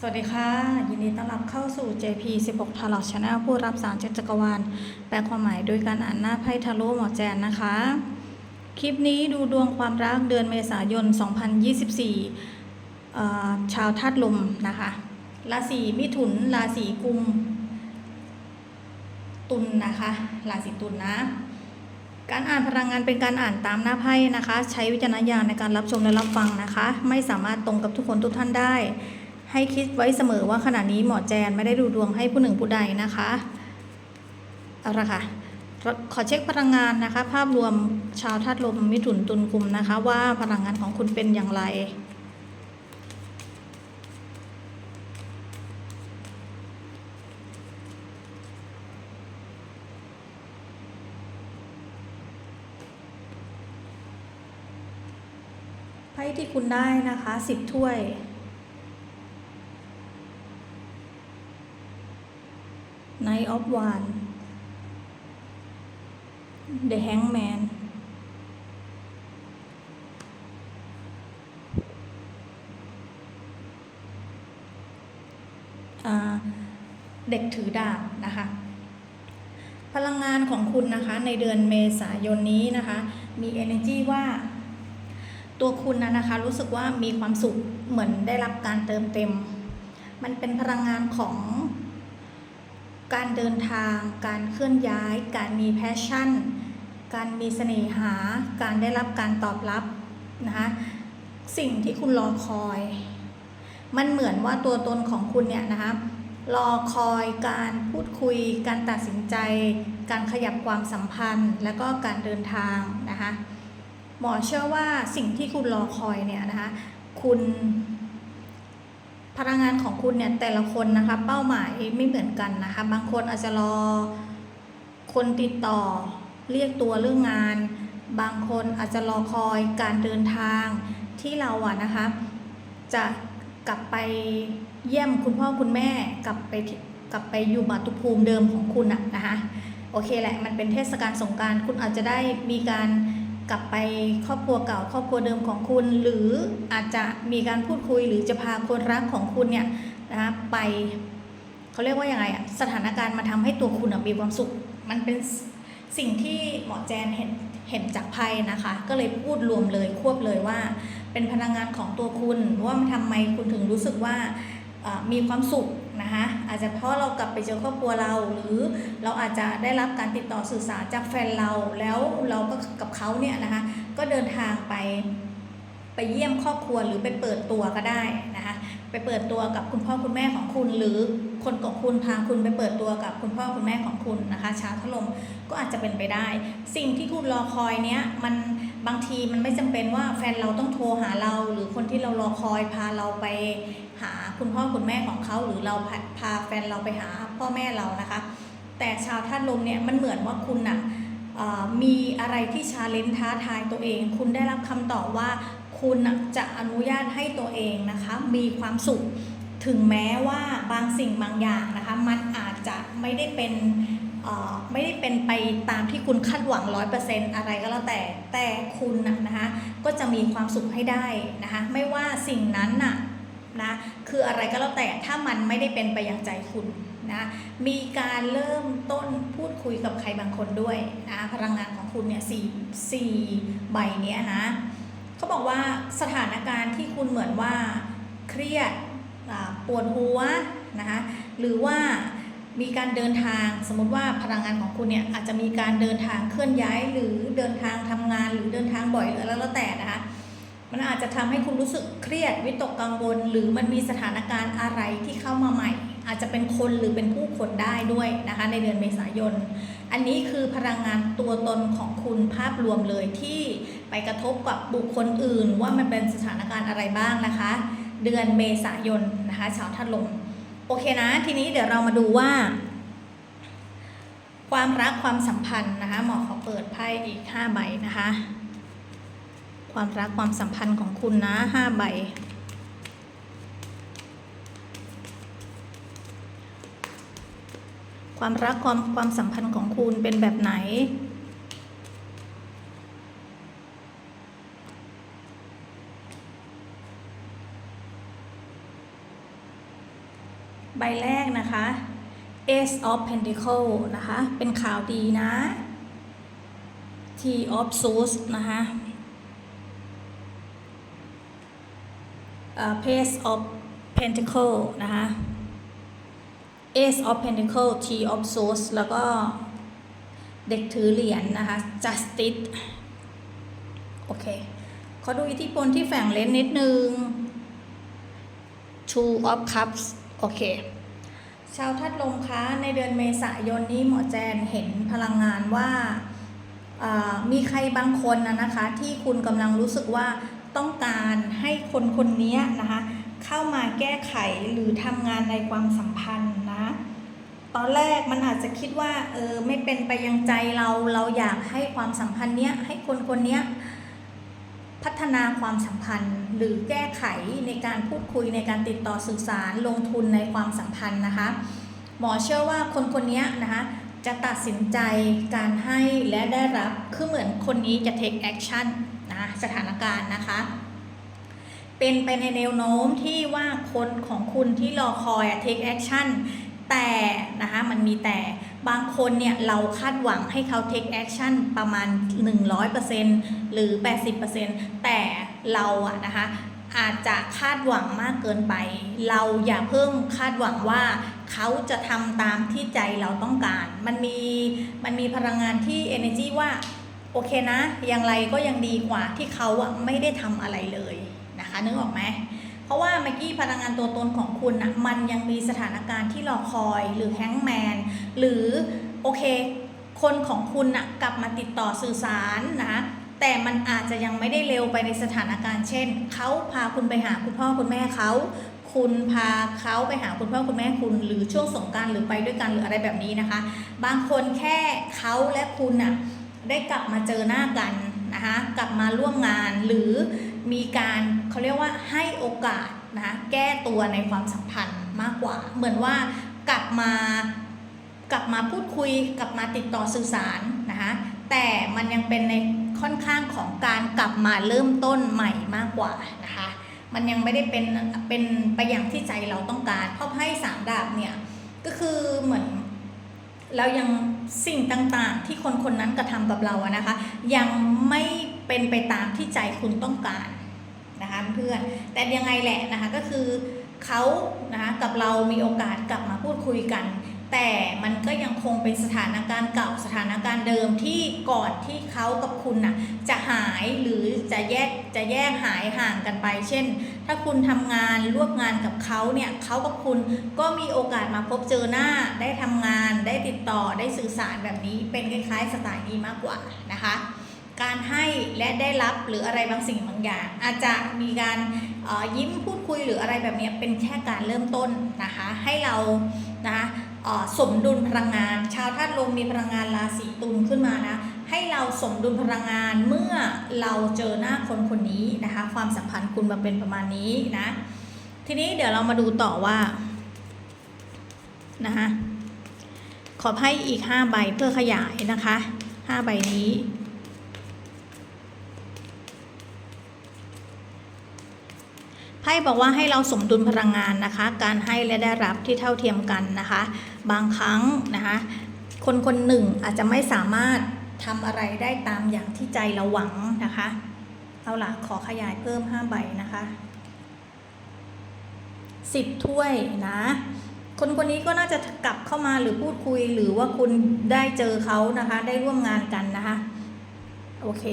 สวัสดีค่ะ ยินดีต้อนรับเข้าสู่ JP 16 t a r o t Channel ผู้รับสารจากจักรวาล แปลความหมายโดยการอ่านหน้าไพ่ทาโร่หมอแจนนะคะ คลิปนี้ดูดวงความรักเดือนเมษายน 2024เอ่อชาวธาตุลมนะคะ ราศีมิถุน ราศีกุม ตุลนะคะ ราศีตุลนะ การอ่านพลังงานเป็นการอ่านตามหน้าไพ่นะคะ ใช้วิจารณญาณในการรับชมและรับฟังนะคะ ไม่สามารถตรงกับทุกคนทุกท่านได้ ให้คิดไว้เสมอว่าขณะนี้หมอแจนไม่ได้ดูดวงให้ผู้หนึ่งผู้ใดนะคะเอาละค่ะขอเช็คพลังงานนะคะ ภาพรวมชาวธาตุลมมิถุนตุลกุมนะคะ ว่าพลังงานของคุณเป็นอย่างไรไพ่ที่คุณได้นะคะสิบถ้วย Knight of Wands The Hangman เด็กถือดาบนะคะ พลังงานของคุณนะคะ ในเดือนเมษายนนี้นะคะ มี energy ว่า ตัวคุณนะนะคะ รู้สึกว่ามีความสุขเหมือนได้รับการเติมเต็ม มันเป็นพลังงานของ การเดินทาง การเคลื่อนย้าย การมีแพชชั่น การมีเสน่หา การได้รับการตอบรับนะคะสิ่งที่คุณรอคอย มันเหมือนว่าตัวตนของคุณเนี่ยนะคะรอคอยการพูดคุย การตัดสินใจ การขยับความสัมพันธ์ และก็การเดินทางนะคะหมอเชื่อว่าสิ่งที่คุณรอคอยเนี่ยนะคะคุณ พลังงานของคุณเนี่ยแต่ละคนนะคะ เป้าหมายไม่เหมือนกันนะคะ บางคนอาจจะรอคนติดต่อเรียกตัวเรื่องงาน บางคนอาจจะรอคอยการเดินทางที่เราอะนะคะ จะกลับไปเยี่ยมคุณพ่อคุณแม่กลับไปกลับไปอยู่มาตุภูมิเดิมของคุณอะนะคะ โอเคแหละมันเป็นเทศกาลสงการคุณอาจจะได้มีการ กลับไปครอบครัวเก่า ครอบครัวเดิมของคุณ หรืออาจจะมีการพูดคุย หรือจะพาคนรักของคุณเนี่ยนะคะไปเขาเรียกว่ายังไงอะสถานการณ์มาทำให้ตัวคุณมีความสุข มันเป็นสิ่งที่หมอแจนเห็นเห็นจากไพ่นะคะ ก็เลยพูดรวมเลยควบเลยว่า เป็นพลังงานของตัวคุณว่ามันทำไมคุณถึงรู้สึกว่ามีความสุข นะคะอาจจะเพราะเรากลับไปเจอครอบครัวเรา หรือเราอาจจะได้รับการติดต่อสื่อสารจากแฟนเราแล้วเราก็กับเขาเนี่ยนะคะก็เดินทางไปไปเยี่ยมครอบครัวหรือไปเปิดตัวก็ได้นะคะไปเปิดตัวกับคุณพ่อคุณแม่ของคุณ หรือคนของคุณพาคุณไปเปิดตัวกับคุณพ่อคุณแม่ของคุณนะคะชาวถล่มก็อาจจะเป็นไปได้ สิ่งที่คุณรอคอยเนี้ยมัน บางทีมันไม่จำเป็นว่าแฟนเราต้องโทรหาเรา หรือคนที่เรารอคอยพาเราไปหาคุณพ่อคุณแม่ของเขาหรือเราพาพาแฟนเราไปหาพ่อแม่เรานะคะ แต่ชาวธาตุลมเนี่ยมันเหมือนว่าคุณน่ะมีอะไรที่ชาเลนจ์ท้าทายตัวเอง คุณได้รับคำตอบว่าคุณน่ะจะอนุญาตให้ตัวเองนะคะ มีความสุขถึงแม้ว่าบางสิ่งบางอย่างนะคะ มันอาจจะไม่ได้เป็น ไม่ได้เป็นไปตามที่คุณคาดหวังร้อยเปอร์เซ็นต์อะไรก็แล้วแต่แต่คุณนะนะคะก็จะมีความสุขให้ได้นะคะไม่ว่าสิ่งนั้นน่ะนะคืออะไรก็แล้วแต่ถ้ามันไม่ได้เป็นไปอย่างใจคุณนะมีการเริ่มต้นพูดคุยกับใครบางคนด้วยนะพลังงานของคุณเนี่ยสี่สี่ใบเนี้ยนะเขาบอกว่าสถานการณ์ที่คุณเหมือนว่าเครียดปวดหัวนะคะหรือว่า มีการเดินทางสมมติว่าพลังงานของคุณเนี่ยอาจจะมีการเดินทางเคลื่อนย้ายหรือเดินทางทำงานหรือเดินทางบ่อยหรือแล้วแต่นะคะมันอาจจะทำให้คุณรู้สึกเครียดวิตกกังวล หรือมันมีสถานการณ์อะไรที่เข้ามาใหม่ อาจจะเป็นคนหรือเป็นผู้คนได้ด้วยนะคะในเดือนเมษายน อันนี้คือพลังงานตัวตนของคุณภาพรวมเลยที่ไปกระทบกับบุคคลอื่น ว่ามันเป็นสถานการณ์อะไรบ้างนะคะ เดือนเมษายนนะคะชาวธาตุลม โอเคนะ ทีนี้เดี๋ยวเรามาดูว่า ความรักความสัมพันธ์นะคะ หมอขอเปิดไพ่อีก5ใบนะคะ ความรักความสัมพันธ์ของคุณนะ5ใบความรักความความสัมพันธ์ของคุณเป็นแบบไหน แรกนะคะ Ace of Pentacle นะคะ เป็นข่าวดีนะ T of Swords นะคะเอ่อ Page of Pentacle นะคะ Ace of Pentacle T of Swords แล้วก็เด็กถือเหรียญนะคะ Justice โอเค ขอดูอิทธิพลที่แฝงเลนนิดนึง Two of Cups โอเค ชาวทัดลมคะในเดือนเมษายนนี้หมอแจนเห็นพลังงานว่าอ่ามีใครบางคนนะนะคะ ที่คุณกำลังรู้สึกว่าต้องการให้คนคนนี้นะคะ เข้ามาแก้ไขหรือทำงานในความสัมพันธ์นะตอนแรกมันอาจจะคิดว่าเออไม่เป็นไปยังใจเราเราอยากให้ความสัมพันธ์เนี้ยให้คนคนเนี้ย พัฒนาความสัมพันธ์ หรือแก้ไขในการพูดคุยในการติดต่อสื่อสารลงทุนในความสัมพันธ์นะคะ หมอเชื่อว่าคนคนนี้นะคะจะตัดสินใจการให้และได้รับคือเหมือนคนนี้จะ take action นะสถานการณ์นะคะ เป็นไปในแนวโน้มที่ว่าคนของคุณที่รอคอยอะ take action แต่นะคะมันมีแต่บางคนเนี่ยเราคาดหวังให้เขา take action ประมาณ 100%หรือ 80%แต่เราอะนะคะอาจจะคาดหวังมากเกินไป เราอย่าเพิ่งคาดหวังว่าเขาจะทำตามที่ใจเราต้องการ มันมีมันมีพลังงานที่ energy ว่าโอเคนะ อย่างไรก็ยังดีกว่าที่เขาอะไม่ได้ทำอะไรเลยนะคะนึกออกไหม เพราะว่าเมื่อกี้พลังงานตัวตนของคุณนะมันยังมีสถานการณ์ที่รอคอยหรือแฮงแมนหรือโอเค คนของคุณนะกลับมาติดต่อสื่อสารนะแต่มันอาจจะยังไม่ได้เร็วไปในสถานการณ์เช่น เขาพาคุณไปหาคุณพ่อคุณแม่เขา คุณพาเขาไปหาคุณพ่อคุณแม่คุณ หรือช่วงสงการหรือไปด้วยกันหรืออะไรแบบนี้นะคะ บางคนแค่เขาและคุณน่ะได้กลับมาเจอหน้ากันนะคะ กลับมาร่วมงานหรือ มีการเขาเรียกว่าให้โอกาสนะแก้ตัวในความสัมพันธ์มากกว่า เหมือนว่ากลับมากลับมาพูดคุยกลับมาติดต่อสื่อสารนะคะแต่มันยังเป็นในค่อนข้างของการกลับมาเริ่มต้นใหม่มากกว่านะคะมันยังไม่ได้เป็นเป็นไปอย่างที่ใจเราต้องการเพราะไพ่สามดาบเนี่ยก็คือเหมือนเรายังสิ่งต่างๆ ที่คนคนนั้นกระทำกับเราอะนะคะ ยังไม่เป็นไปตามที่ใจคุณต้องการ นะคะเพื่อนแต่ยังไงแหละนะคะก็คือเขานะคะกับเรามีโอกาสกลับมาพูดคุยกัน แต่มันก็ยังคงเป็นสถานการณ์เก่าสถานการณ์เดิมที่ก่อนที่เขากับคุณน่ะจะหายหรือจะแยกจะแยกหายห่างกันไป เช่น ถ้าคุณทำงานร่วมงานกับเขาเนี่ยเขากับคุณก็มีโอกาสมาพบเจอหน้าได้ทำงานได้ติดต่อได้สื่อสารแบบนี้เป็นคล้ายๆสไตล์นี้มากกว่านะคะ การให้และได้รับหรืออะไรบางสิ่งบางอย่าง อาจจะมีการยิ้มพูดคุยหรืออะไรแบบนี้เป็นแค่การเริ่มต้นนะคะ ให้เรานะคะสมดุลพลังงาน ชาวธาตุลมมีพลังงานราศีตุลขึ้นมานะให้เราสมดุลพลังงานเมื่อเราเจอหน้าคนคนนี้นะคะ ความสัมพันธ์คุณมาเป็นประมาณนี้นะ ทีนี้เดี๋ยวเรามาดูต่อว่านะคะขอไพ่อีก 5 ใบเพื่อขยายนะคะ 5 ใบนี้ ไพ่บอกว่าให้เราสมดุลพลังงานนะคะ การให้และได้รับที่เท่าเทียมกันนะคะ บางครั้งนะคะ คนคนหนึ่งอาจจะไม่สามารถทำอะไรได้ตามอย่างที่ใจเราหวังนะคะ เอาล่ะขอขยายเพิ่ม5ใบนะคะสิบถ้วยนะ คนคนนี้ก็น่าจะกลับเข้ามาหรือพูดคุยหรือว่าคุณได้เจอเขานะคะ ได้ร่วมงานกันนะคะ โอเค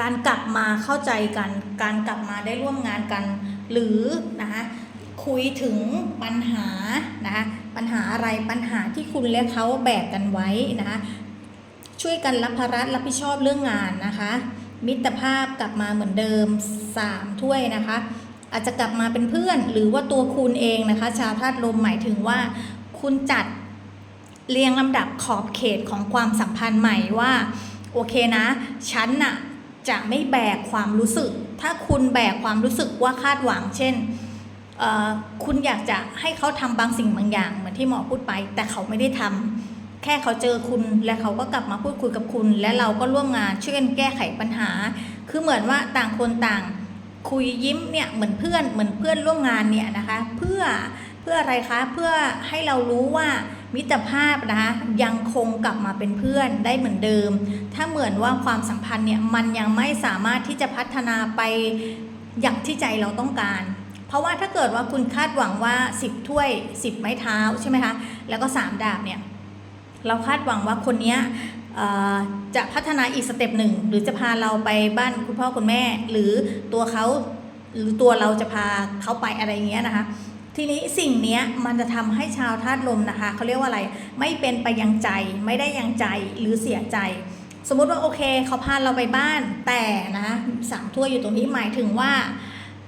การกลับมาเข้าใจกัน การกลับมาได้ร่วมงานกัน หรือนะคะคุยถึงปัญหานะคะปัญหาอะไรปัญหาที่คุณและเขาแบกกันไว้นะคะช่วยกันรับภาระรับผิดชอบเรื่องงานนะคะ มิตรภาพกลับมาเหมือนเดิม 3 ถ้วยนะคะ อาจจะกลับมาเป็นเพื่อน หรือว่าตัวคุณเองนะคะ ชาวธาตุลมหมายถึงว่าคุณจัดเรียงลำดับขอบเขตของความสัมพันธ์ใหม่ว่า โอเคนะ ฉันน่ะ จะไม่แบกความรู้สึก ถ้าคุณแบกความรู้สึกว่าคาดหวัง เช่น คุณอยากจะให้เขาทำบางสิ่งบางอย่างเหมือนที่หมอพูดไป แต่เขาไม่ได้ทำแค่เขาเจอคุณและเขาก็กลับมาพูดคุยกับคุณ และเราก็ร่วมงานช่วยกันแก้ไขปัญหา คือเหมือนว่าต่างคนต่างคุยยิ้มเนี่ยเหมือนเพื่อนเหมือนเพื่อนร่วมงานเนี่ยนะคะ เพื่อเพื่ออะไรคะเพื่อให้เรารู้ว่า มิตรภาพนะคะยังคงกลับมาเป็นเพื่อนได้เหมือนเดิม ถ้าเหมือนว่าความสัมพันธ์เนี่ยมันยังไม่สามารถที่จะพัฒนาไปอย่างที่ใจเราต้องการ เพราะว่าถ้าเกิดว่าคุณคาดหวังว่า 10 ถ้วย 10 ไม้เท้าใช่ไหมคะแล้วก็ 3 ดาบเนี่ยเราคาดหวังว่าคนนี้จะพัฒนาอีกสเต็ปหนึ่งหรือจะพาเราไปบ้านคุณพ่อคุณแม่ หรือตัวเขาหรือตัวเราจะพาเขาไปอะไรอย่างเงี้ยนะคะ ทีนี้สิ่งนี้มันจะทำให้ชาวธาตุลมนะคะเขาเรียกว่าอะไรไม่เป็นไปยังใจ ไม่ได้ยังใจหรือเสียใจ สมมุติว่าโอเคเขาพาเราไปบ้านแต่นะสามถ้วยอยู่ตรงนี้หมายถึงว่า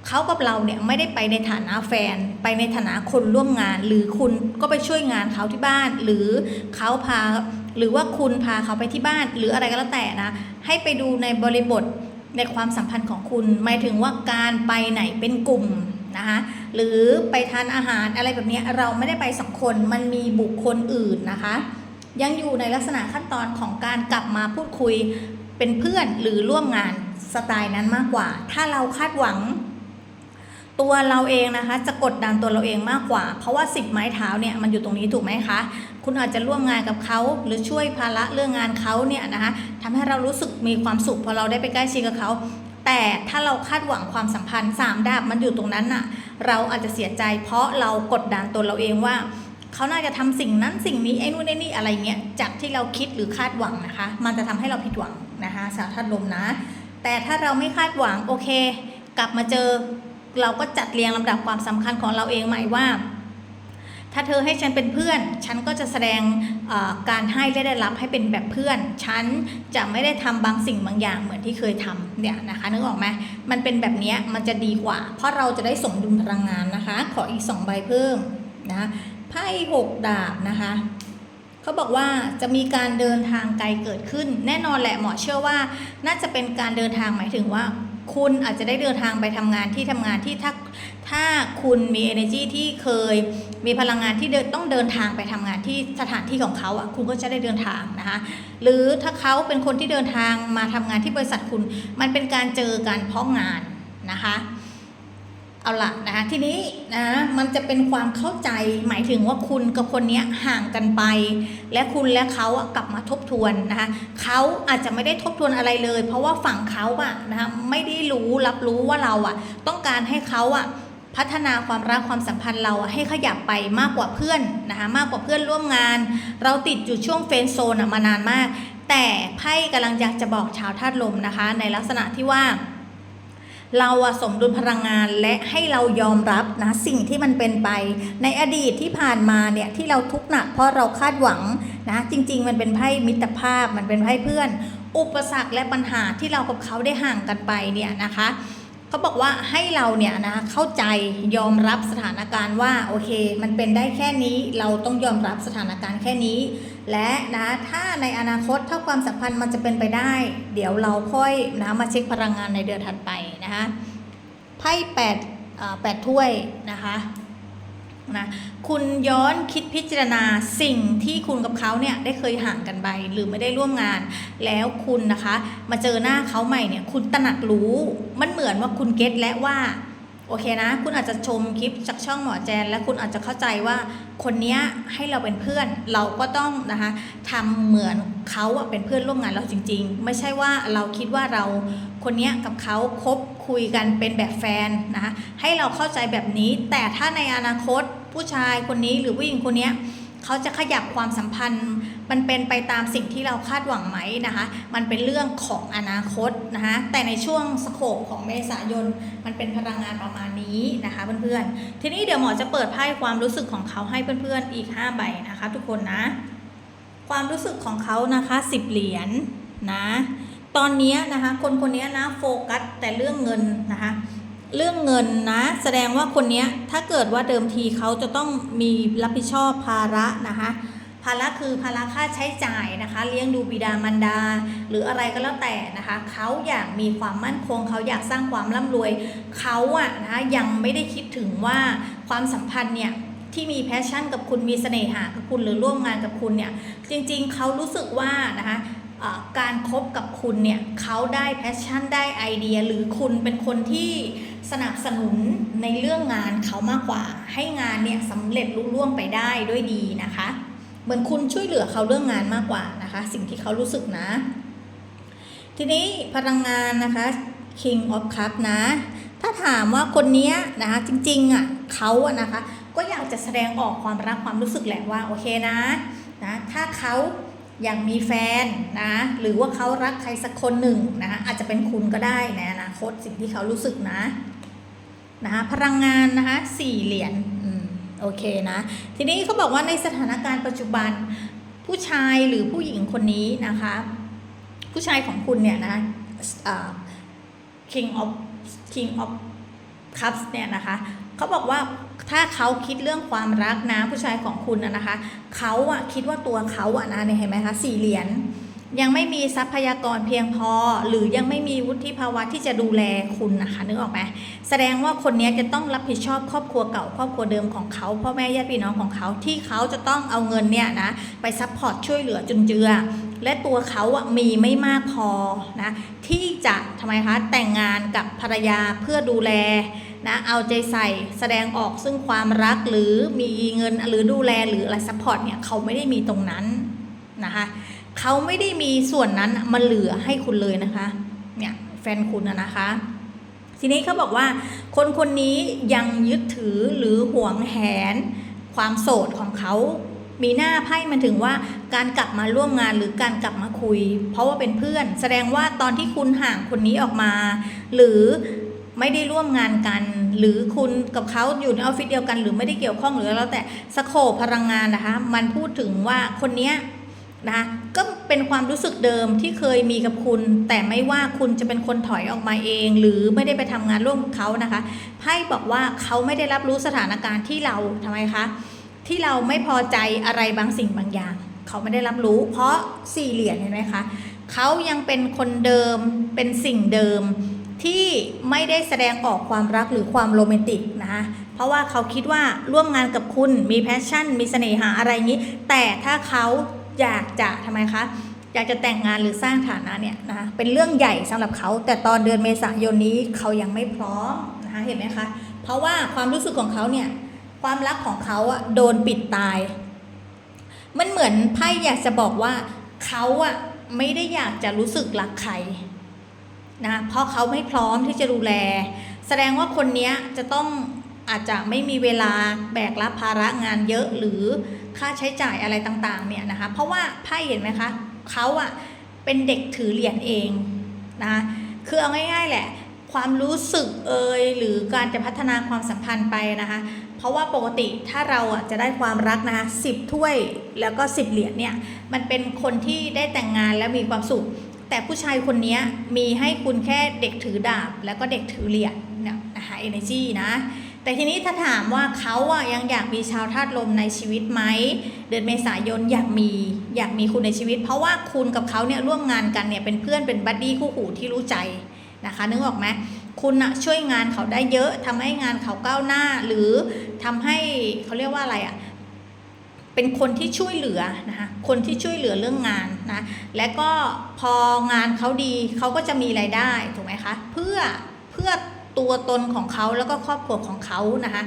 เขากับเราเนี่ยไม่ได้ไปในฐานะแฟน ไปในฐานะคนร่วมงาน หรือคุณก็ไปช่วยงานเขาที่บ้าน หรือเขาพาหรือว่าคุณพาเขาไปที่บ้าน หรืออะไรก็แล้วแต่นะ ให้ไปดูในบริบทในความสัมพันธ์ของคุณ หมายถึงว่าการไปไหนเป็นกลุ่ม นะคะหรือไปทานอาหารอะไรแบบนี้เราไม่ได้ไปสองคนมันมีบุคคลอื่นนะคะ ยังอยู่ในลักษณะขั้นตอนของการกลับมาพูดคุยเป็นเพื่อนหรือร่วมงานสไตล์นั้นมากกว่า ถ้าเราคาดหวัง ตัวเราเองนะคะ จะกดดันตัวเราเองมากกว่า เพราะว่าสิบไม้เท้าเนี่ยมันอยู่ตรงนี้ถูกไหมคะ คุณอาจจะร่วมงานกับเขาหรือช่วยภาระเรื่องงานเขาเนี่ยนะคะทำให้เรารู้สึกมีความสุขพอเราได้ไปใกล้ชิดกับเขา แต่ถ้าเราคาดหวังความสัมพันธ์สามดาบมันอยู่ตรงนั้นน่ะ เราอาจจะเสียใจ เพราะเรากดดันตัวเราเองว่าเขาน่าจะทำสิ่งนั้นสิ่งนี้ไอ้นู่นไอ้นี่อะไรเงี้ยจากที่เราคิดหรือคาดหวังนะคะ มันจะทำให้เราผิดหวังนะคะสาวธาตุลมนะ แต่ถ้าเราไม่คาดหวังโอเค กลับมาเจอ เราก็จัดเรียงลำดับความสำคัญของเราเองใหม่ว่า ถ้าเธอให้ฉันเป็นเพื่อน ฉันก็จะแสดงการให้และได้รับให้เป็นแบบเพื่อน ฉันจะไม่ได้ทำบางสิ่งบางอย่างเหมือนที่เคยทำเนี่ยนะคะนึกออกไหมมันเป็นแบบนี้มันจะดีกว่า เพราะเราจะได้สมดุลพลังงานนะคะ ขออีกสองใบเพิ่มนะไพ่หกดาบนะคะเขาบอกว่าจะมีการเดินทางไกลเกิดขึ้น แน่นอนแหละหมอเชื่อว่า น่าจะเป็นการเดินทางหมายถึงว่า คุณอาจจะได้เดินทางไปทำงานที่ทำงานที่ถ้าถ้าคุณมี energy ที่เคย มีพลังงานที่เดินต้องเดินทางไปทำงานที่สถานที่ของเขาอะคุณก็จะได้เดินทางนะคะหรือถ้าเขาเป็นคนที่เดินทางมาทำงานที่บริษัทคุณ มันเป็นการเจอกันเพราะงานนะคะเอาละนะคะทีนี้นะมันจะเป็นความเข้าใจหมายถึงว่าคุณกับคนนี้ห่างกันไป และคุณและเขาอะกลับมาทบทวนนะคะเขาอาจจะไม่ได้ทบทวนอะไรเลย เพราะว่าฝั่งเขาอะนะคะไม่ได้รู้รับรู้ว่าเราอะต้องการให้เขาอะ พัฒนาความรักความสัมพันธ์เราให้ขยับไปมากกว่าเพื่อนนะคะมากกว่าเพื่อนร่วมงาน เราติดอยู่ช่วงเฟนโซนมานานมาก แต่ไพ่กำลังอยากจะบอกชาวธาตุลมนะคะ ในลักษณะที่ว่าเราอะสมดุลพลังงานและให้เรายอมรับนะสิ่งที่มันเป็นไป ในอดีตที่ผ่านมาเนี่ยที่เราทุกข์หนักเพราะเราคาดหวังนะจริง ๆ มันเป็นไพ่มิตรภาพมันเป็นไพ่เพื่อน อุปสรรคและปัญหาที่เรากับเขาได้ห่างกันไปเนี่ยนะคะ เขาบอกว่าให้เราเนี่ยนะเข้าใจยอมรับสถานการณ์ว่าโอเค มันเป็นได้แค่นี้เราต้องยอมรับสถานการณ์แค่นี้ และนะถ้าในอนาคตถ้าความสัมพันธ์มันจะเป็นไปได้ เดี๋ยวเราค่อยนะมาเช็คพลังงานในเดือนถัดไปนะคะไพ่แปดแปดถ้วยนะคะ นะคุณย้อนคิดพิจารณาสิ่งที่คุณกับเขาเนี่ยได้เคยห่างกันไปหรือไม่ได้ร่วมงาน แล้วคุณนะคะ มาเจอหน้าเขาใหม่เนี่ยคุณตระหนักรู้มันเหมือนว่าคุณเก็ตและว่าโอเคนะ คุณอาจจะชมคลิปจากช่องหมอแจน และคุณอาจจะเข้าใจว่าคนนี้ให้เราเป็นเพื่อน เราก็ต้องนะคะทำเหมือนเขาเป็นเพื่อนร่วมงานเราจริง ๆ ไม่ใช่ว่าเราคิดว่าเราคนนี้กับเขาคบคุยกันเป็นแบบแฟนนะคะให้เราเข้าใจแบบนี้ แต่ถ้าในอนาคต ผู้ชายคนนี้หรือผู้หญิงคนนี้เขาจะขยับความสัมพันธ์ มันเป็นไปตามสิ่งที่เราคาดหวังไหมนะคะ มันเป็นเรื่องของอนาคตนะคะแต่ในช่วงสโคปของเมษายน มันเป็นพลังงานประมาณนี้นะคะเพื่อนๆทีนี้เดี๋ยวหมอจะเปิดไพ่ความรู้สึกของเขาให้เพื่อนๆอีก5ใบนะคะ ทุกคนนะ ความรู้สึกของเขานะคะ10เหรียญนะตอนนี้นะคะคนคนนี้นะโฟกัสแต่เรื่องเงินนะคะ เรื่องเงินนะ แสดงว่าคนนี้ถ้าเกิดว่าเดิมทีเขาจะต้องมีรับผิดชอบภาระนะคะภาระคือภาระค่าใช้จ่ายนะคะ เลี้ยงดูบิดามารดา หรืออะไรก็แล้วแต่นะคะเขาอยากมีความมั่นคง เขาอยากสร้างความร่ำรวยเขาอะนะคะยังไม่ได้คิดถึงว่าความสัมพันธ์เนี่ยที่มีแพชชั่นกับคุณมีเสน่หากับคุณหรือร่วมงานกับคุณเนี่ยจริงๆเขารู้สึกว่านะคะ การครบกับคุณเนี่ยเขาได้แพชชั่นได้ไอเดีย หรือคุณเป็นคนที่สนับสนุนในเรื่องงานเขามากกว่า ให้งานเนี่ยสำเร็จลุล่วงไปได้ด้วยดีนะคะ เหมือนคุณช่วยเหลือเขาเรื่องงานมากกว่านะคะ สิ่งที่เขารู้สึกนะ ทีนี้พลังงานนะคะ King of Cup นะ ถ้าถามว่าคนนี้นะคะจริงๆอะเขาอะนะคะ ก็อยากจะแสดงออกความรักความรู้สึกแหละว่าโอเคนะนะถ้าเขา อย่ากมีแฟนนะหรือว่าเขารักใครสักคนหนึ่งนะคะอาจจะเป็นคุณก็ได้ในอนาคตสิ่งที่เขารู้สึกนะนะคะพลังงานนะคะสี่เหรียญโอเคนะ ทีนี้เขาบอกว่าในสถานการณ์ปัจจุบันผู้ชายหรือผู้หญิงคนนี้นะคะ ผู้ชายของคุณเนี่ยนะคะอ่า King of King of Cups เนี่ยนะคะ เขาบอกว่าถ้าเขาคิดเรื่องความรักนะผู้ชายของคุณนะนะคะเขาอะคิดว่าตัวเขาอะนะเนี่ยเห็นไหมคะสี่เหรียญยังไม่มีทรัพยากรเพียงพอ หรือยังไม่มีวุฒิภาวะที่จะดูแลคุณนะคะนึกออกไหมแสดงว่าคนนี้จะต้องรับผิดชอบครอบครัวเก่าครอบครัวเดิมของเขาพ่อแม่ญาติพี่น้องของเขาที่เขาจะต้องเอาเงินเนี่ยนะไปซัพพอร์ตช่วยเหลือจุนเจือ และตัวเขาอะมีไม่มากพอนะที่จะทำไมคะแต่งงานกับภรรยาเพื่อดูแล นะเอาใจใส่แสดงออกซึ่งความรักหรือมีเงินหรือดูแลหรืออะไรซัพพอร์ตเนี่ยเขาไม่ได้มีตรงนั้นนะคะเขาไม่ได้มีส่วนนั้นมาเหลือให้คุณเลยนะคะเนี่ยแฟนคุณนะคะ ทีนี้เขาบอกว่า คนคนนี้ยังยึดถือหรือหวงแหน ความโสดของเขามีหน้าไพ่มันถึงว่าการกลับมาร่วมงานหรือการกลับมาคุย เพราะว่าเป็นเพื่อน แสดงว่าตอนที่คุณห่างคนนี้ออกมา หรือ ไม่ได้ร่วมงานกัน หรือคุณกับเขาอยู่ในออฟฟิศเดียวกัน หรือไม่ได้เกี่ยวข้องหรือแล้วแต่สโคปพลังงานนะคะ มันพูดถึงว่าคนเนี้ยนะคะก็เป็นความรู้สึกเดิมที่เคยมีกับคุณ แต่ไม่ว่าคุณจะเป็นคนถอยออกมาเอง หรือไม่ได้ไปทำงานร่วมกับเขานะคะไพ่บอกว่าเขาไม่ได้รับรู้สถานการณ์ที่เราทำไมคะที่เราไม่พอใจอะไรบางสิ่งบางอย่าง เขาไม่ได้รับรู้ เพราะสี่เหรียญเห็นไหมคะเขายังเป็นคนเดิมเป็นสิ่งเดิม ที่ไม่ได้แสดงออกความรักหรือความโรแมนติกนะคะเพราะว่าเขาคิดว่าร่วมงานกับคุณมีแพชชั่น มีเสน่หาอะไรอย่างนี้ แต่ถ้าเขาอยากจะทำไมคะอยากจะแต่งงานหรือสร้างฐานะเนี่ยนะคะเป็นเรื่องใหญ่สำหรับเขา แต่ตอนเดือนเมษายนนี้เขายังไม่พร้อมนะคะเห็นไหมคะ เพราะว่าความรู้สึกของเขาเนี่ยความรักของเขาอะโดนปิดตาย มันเหมือนไพ่อยากจะบอกว่าเขาอะไม่ได้อยากจะรู้สึกรักใคร นะเพราะเขาไม่พร้อมที่จะดูแล แสดงว่าคนนี้จะต้องอาจจะไม่มีเวลาแบกรับภาระงานเยอะหรือค่าใช้จ่ายอะไรต่างๆเนี่ยนะคะเพราะว่าไพ่เห็นไหมคะเขาอะเป็นเด็กถือเหรียญเองนะคะคือเอาง่ายๆแหละความรู้สึกเอยหรือการจะพัฒนาความสัมพันธ์ไปนะคะ เพราะว่าปกติถ้าเราอะจะได้ความรักนะคะสิบถ้วยแล้วก็สิบเหรียญเนี่ยมันเป็นคนที่ได้แต่งงานและมีความสุข แต่ผู้ชายคนนี้มีให้คุณแค่เด็กถือดาบ แล้วก็เด็กถือเหรียญเนี่ยนะคะ energy นะ แต่ทีนี้ถ้าถามว่าเขาอะยังอยากมีชาวธาตุลมในชีวิตไหม เดือนเมษายนอยากมีอยากมีคุณในชีวิต เพราะว่าคุณกับเขาเนี่ยร่วมงานกันเนี่ยเป็นเพื่อนเป็นบัดดี้คู่หูที่รู้ใจนะคะนึกออกไหมคุณอะช่วยงานเขาได้เยอะทำให้งานเขาก้าวหน้า หรือทำให้เขาเรียกว่าอะไรอะ เป็นคนที่ช่วยเหลือนะคะคนที่ช่วยเหลือเรื่องงานนะและก็พองานเขาดีเขาก็จะมีรายได้ถูกไหมคะเพื่อเพื่อตัวตนของเขาแล้วก็ครอบครัวของเขานะคะ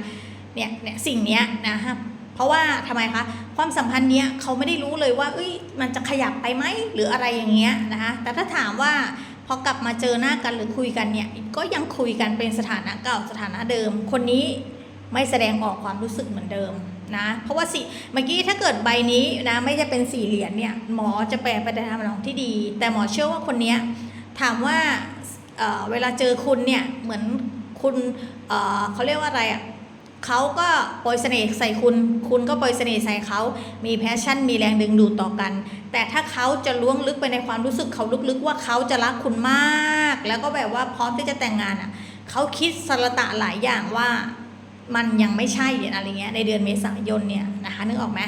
เนี่ยเนี่ยสิ่งเนี้ยนะคะเพราะว่าทำไมคะความสัมพันธ์เนี้ยเขาไม่ได้รู้เลยว่าเอ้ยมันจะขยับไปไหมหรืออะไรอย่างเงี้ยนะคะแต่ถ้าถามว่าพอกลับมาเจอหน้ากันหรือคุยกันเนี่ยก็ยังคุยกันเป็นสถานะเก่าสถานะเดิม คนนี้ไม่แสดงออกความรู้สึกเหมือนเดิม นะเพราะว่าสิเมื่อกี้ถ้าเกิดใบนี้นะไม่จะเป็นสี่เหรียญเนี่ยหมอจะแปลไปในทางนองที่ดี แต่หมอเชื่อว่าคนนี้ถามว่าเเวลาเจอคุณเนี่ยเหมือนคุณเเขาเรียกว่าอะไรอะเขาก็ปล่อยเสน่ห์ใส่คุณ คุณก็ปล่อยเสน่ห์ใส่เขา มีแพชชั่น มีแรงดึงดูดต่อกัน แต่ถ้าเขาจะล้วงลึกไปในความรู้สึกเขาลึกๆ ว่าเขาจะรักคุณมาก แล้วก็แบบว่าพร้อมที่จะแต่งงานอะเขาคิดสรตะหลายอย่างว่า มันยังไม่ใช่อะไรเงี้ยในเดือนเมษายนเนี่ยนะคะนึกออกไหม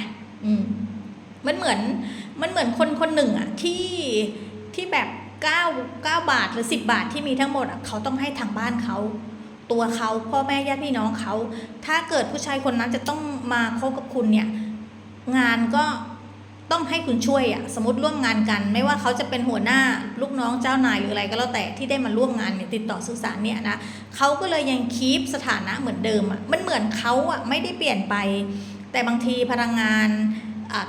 อืมมันเหมือนมันเหมือนคนคนหนึ่งอะที่ที่แบบเก้าเก้าบาทหรือสิบบาทที่มีทั้งหมดอะเขาต้องให้ทางบ้านเขาตัวเขาพ่อแม่ญาติพี่น้องเขา ถ้าเกิดผู้ชายคนนั้นจะต้องมาคบกับคุณเนี่ย งานก็ ต้องให้คุณช่วยอะสมมติร่วมงานกัน ไม่ว่าเขาจะเป็นหัวหน้าลูกน้องเจ้านายหรืออะไรก็แล้วแต่ที่ได้มาร่วมงานเนี่ยติดต่อสื่อสารเนี่ยนะเขาก็เลยยังคีปสถานะเหมือนเดิมอะมันเหมือนเขาอะไม่ได้เปลี่ยนไป แต่บางทีพลังงาน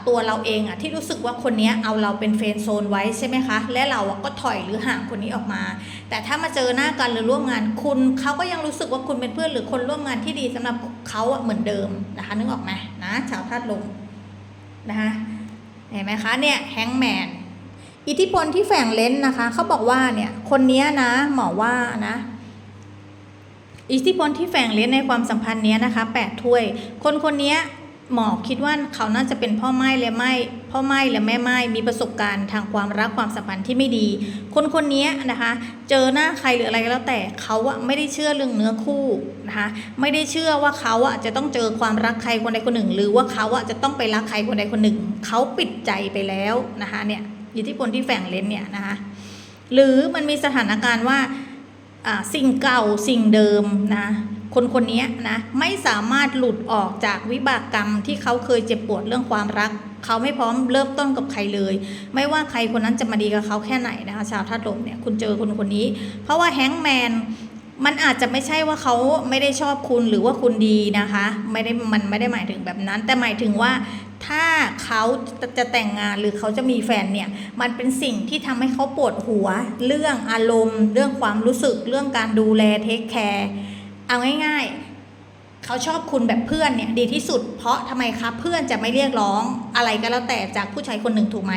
ตัวเราเองอะที่รู้สึกว่าคนนี้เอาเราเป็นเฟนโซนไว้ใช่ไหมคะ และเราก็ถอยหรือห่างคนนี้ออกมา แต่ถ้ามาเจอหน้ากันหรือร่วมงานคุณเขาก็ยังรู้สึกว่าคุณเป็นเพื่อนหรือคนร่วมงานที่ดีสำหรับเขาอะเหมือนเดิมนะคะนึกออกไหมนะชาวธาตุลมนะคะ เห็นไหมคะเนี่ยแฮงแมนอิทธิพลที่แฝงเลนส์นะคะเขาบอกว่าเนี่ยคนนี้นะหมอว่านะอิทธิพลที่แฝงเลนส์ในความสัมพันธ์นี้นะคะแปดถ้วย คนคนนี้ หมอคิดว่าเขาน่าจะเป็นพ่อไม้และไม้พ่อไม้และแม่ไม้มีประสบการณ์ทางความรักความสัมพันธ์ที่ไม่ดี คนคนนี้นะคะ เจอหน้าใครหรืออะไรก็แล้วแต่เขาอะไม่ได้เชื่อเรื่องเนื้อคู่นะคะไม่ได้เชื่อว่าเขาอะจะต้องเจอความรักใครคนใดคนหนึ่ง หรือว่าเขาอะจะต้องไปรักใครคนใดคนหนึ่ง เขาปิดใจไปแล้วนะคะเนี่ยอิทธิพลที่แฝงเลนเนี่ยนะคะหรือมันมีสถานการณ์ว่าสิ่งเก่าสิ่งเดิมนะ คนคนนี้นะ ไม่สามารถหลุดออกจากวิบากกรรมที่เขาเคยเจ็บปวดเรื่องความรัก เขาไม่พร้อมเริ่มต้นกับใครเลย ไม่ว่าใครคนนั้นจะมาดีกับเขาแค่ไหนนะคะชาวธาตุลมเนี่ยคุณเจอคนคนนี้ เพราะว่าแฮงแมนมันอาจจะไม่ใช่ว่าเขาไม่ได้ชอบคุณหรือว่าคุณดีนะคะ ไม่ได้มันไม่ได้หมายถึงแบบนั้น แต่หมายถึงว่าถ้าเขาจะแต่งงานหรือเขาจะมีแฟนเนี่ย มันเป็นสิ่งที่ทำให้เขาปวดหัว เรื่องอารมณ์ เรื่องความรู้สึก เรื่องการดูแลเทคแคร์ เอาง่ายๆ เขาชอบคุณแบบเพื่อนเนี่ยดีที่สุด เพราะทำไมคะเพื่อนจะไม่เรียกร้องอะไรก็แล้วแต่จากผู้ชายคนหนึ่งถูกไหม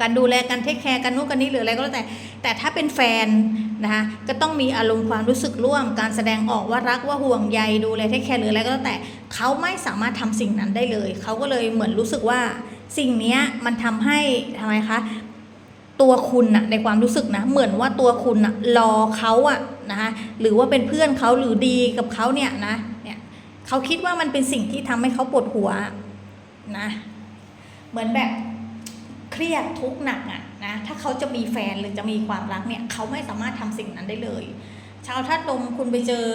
การดูแลการเทคแคร์กันนู้นกันนี้หรืออะไรก็แล้วแต่ แต่ถ้าเป็นแฟนนะคะก็ต้องมีอารมณ์ความรู้สึกร่วม การแสดงออกว่ารักว่าห่วงใยดูแลเทคแคร์หรืออะไรก็แล้วแต่เขาไม่สามารถทำสิ่งนั้นได้เลย เขาก็เลยเหมือนรู้สึกว่าสิ่งนี้มันทำให้ทำไมคะตัวคุณนะในความรู้สึกนะ เหมือนว่าตัวคุณนะรอเขาอะ นะคะหรือว่าเป็นเพื่อนเขาหรือดีกับเขาเนี่ยนะเนี่ยเขาคิดว่ามันเป็นสิ่งที่ทำให้เขาปวดหัวนะเหมือนแบบเครียดทุกข์หนักอะนะถ้าเขาจะมีแฟนหรือจะมีความรักเนี่ยเขาไม่สามารถทำสิ่งนั้นได้เลย ชาวธาตุลมคุณไปเจอ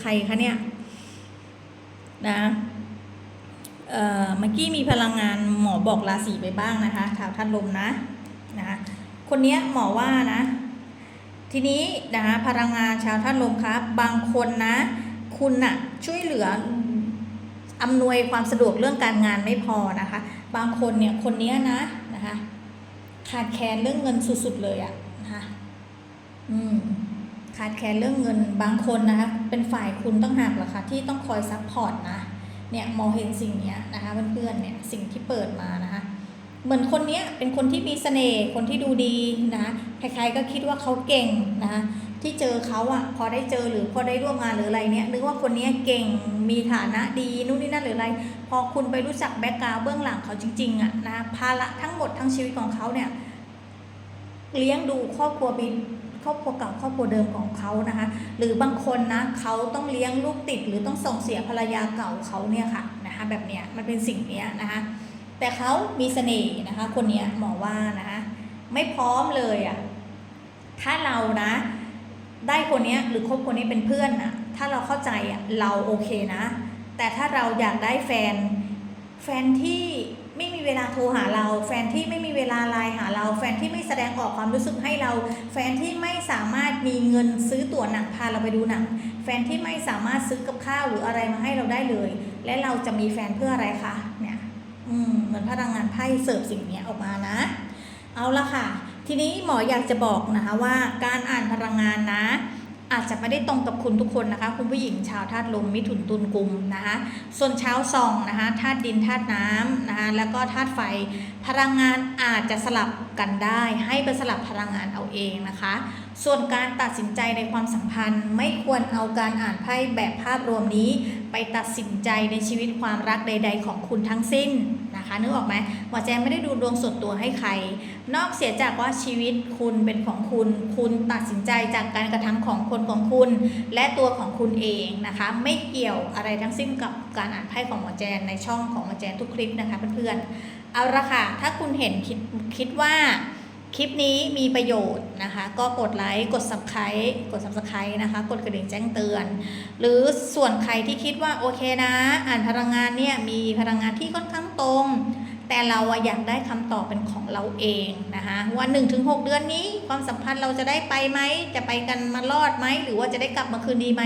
ใครคะเนี่ยนะเอ่อเมื่อกี้มีพลังงานหมอบอกราศีไปบ้างนะคะชาวธาตุลมนะนะคะคนเนี้ยหมอว่านะ ทีนี้นะคะพลังงานชาวธาตุลมครับบางคนนะ คุณน่ะช่วยเหลืออำนวยความสะดวกเรื่องการงานไม่พอนะคะ บางคนเนี่ยคนเนี้ยนะนะคะขาดแคลนเรื่องเงินสุดๆเลยอะนะคะอืมขาดแคลนเรื่องเงินบางคนนะคะ เป็นฝ่ายคุณต้องหักหรอคะที่ต้องคอยซัพพอร์ตนะเนี่ยมองเห็นสิ่งเนี้ยนะคะเพื่อนๆเนี่ยสิ่งที่เปิดมานะคะ เหมือนคนเนี้ยเป็นคนที่มีเสน่ห์คนที่ดูดีนะใครๆก็คิดว่าเขาเก่งนะที่เจอเขาอะพอได้เจอหรือพอได้ร่วมงานหรืออะไรเนี่ยนึกว่าคนนี้เก่งมีฐานะดีนู่นนี่นั่นหรืออะไร พอคุณไปรู้จักแบ็กกราวเบื้องหลังเขาจริงๆอะนะภาระทั้งหมดทั้งชีวิตของเขาเนี่ยเลี้ยงดูครอบครัวบินครอบครัวเก่าครอบครัวเดิมของเขานะคะหรือบางคนนะเขาต้องเลี้ยงลูกติดหรือต้องส่งเสียภรรยาเก่าเขาเนี่ยค่ะนะคะแบบเนี้ยมันเป็นสิ่งเนี้ยนะคะ แต่เขามีเสน่ห์นะคะ คนนี้หมอว่านะคะไม่พร้อมเลยอะ่ะถ้าเรานะ ได้คนนี้หรือคบคนนี้เป็นเพื่อนอะถ้าเราเข้าใจอะเราโอเคนะ แต่ถ้าเราอยากได้แฟน แฟนที่ไม่มีเวลาโทรหาเรา แฟนที่ไม่มีเวลาไลน์หาเรา แฟนที่ไม่แสดงออกความรู้สึกให้เรา แฟนที่ไม่สามารถมีเงินซื้อตั๋วหนังพาเราไปดูหนัง แฟนที่ไม่สามารถซื้อกับข้าวหรืออะไรมาให้เราได้เลย และเราจะมีแฟนเพื่ออะไรคะ อืมเหมือนพลังงานไพ่เสิร์ฟสิ่งนี้ออกมานะ เอาละค่ะ ทีนี้หมออยากจะบอกนะคะว่าการอ่านพลังงานนะ อาจจะไม่ได้ตรงกับคุณทุกคนนะคะ คุณผู้หญิงชาวธาตุลมมิถุนตุลกุมนะคะ ส่วนชาวซองนะคะธาตุดินธาตุน้ำนะคะแล้วก็ธาตุไฟพลังงานอาจจะสลับกันได้ ให้ไปสลับพลังงานเอาเองนะคะ ส่วนการตัดสินใจในความสัมพันธ์ ไม่ควรเอาการอ่านไพ่แบบภาพรวมนี้ ไปตัดสินใจในชีวิตความรักใด ๆ ของคุณทั้งสิ้นนะคะนึกออกไหมหมอแจมไม่ได้ดูดวงส่วนตัวให้ใคร นอกเสียจากว่าชีวิตคุณเป็นของคุณ คุณตัดสินใจจากการกระทำของคนของคุณ และตัวของคุณเองนะคะ ไม่เกี่ยวอะไรทั้งสิ้นกับการอ่านไพ่ของหมอแจนในช่องของหมอแจนทุกคลิปนะคะเพื่อนๆเอาละค่ะถ้าคุณเห็นคิดคิดว่า คลิปนี้มีประโยชน์นะคะ ก็กดไลค์กด subscribe กด subscribe นะคะ กดกระดิ่งแจ้งเตือน หรือส่วนใครที่คิดว่าโอเคนะ อ่านพลังงานเนี่ยมีพลังงานที่ค่อนข้างตรง แต่เราอยากได้คำตอบเป็นของเราเองนะคะว่า1-6 เดือนนี้ความสัมพันธ์เราจะได้ไปไหม จะไปกันมารอดไหม หรือว่าจะได้กลับมาคืนดีไหม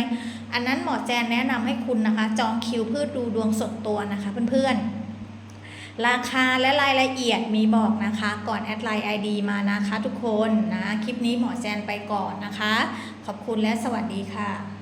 อันนั้นหมอแจนแนะนำให้คุณนะคะ จองคิวเพื่อดูดวงสดตัวนะคะเพื่อนๆ ราคาและรายละเอียดมีบอกนะคะ ก่อนแอดไลน์ ID มานะคะทุกคนนะ คลิปนี้หมอแจนไปก่อนนะคะ ขอบคุณและสวัสดีค่ะ